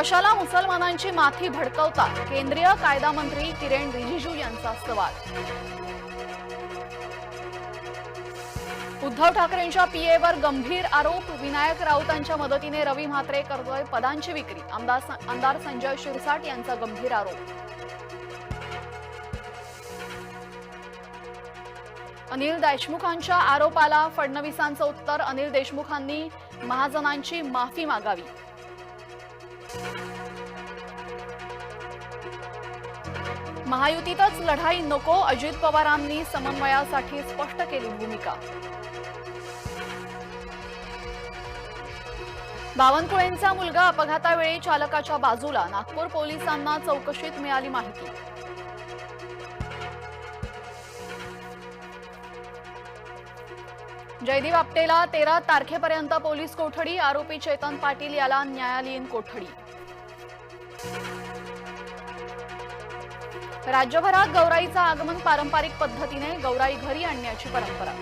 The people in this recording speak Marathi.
कशाला मुसलमानांची माथी भडकवता केंद्रीय कायदा मंत्री किरेन रिजिजू यांचा सवाल. उद्धव ठाकरेंच्या पीएवर गंभीर आरोप. विनायक राऊतांच्या मदतीने रवी म्हात्रे करतोय पदांची विक्री. आमदार आमदार संजय शिरसाट यांचा गंभीर आरोप. अनिल देशमुखांच्या आरोपाला फडणवीसांचं उत्तर. अनिल देशमुखांनी महाजनांची माफी मागावी. महायुतीतच लढाई नको अजित पवारांनी समन्वयासाठी स्पष्ट केली भूमिका. बावनकुळेंचा मुलगा अपघातावेळी चालकाच्या बाजूला नागपूर पोलिसांना चौकशीत मिळाली माहिती. जयदीप आपटेला तेरा तारखेपर्यंत पोलीस कोठडी आरोपी चेतन पाटील याला न्यायालयीन कोठडी. राज्यभरात गौराईचं आगमन पारंपरिक पद्धतीने गौराई घरी आणण्याची परंपरा.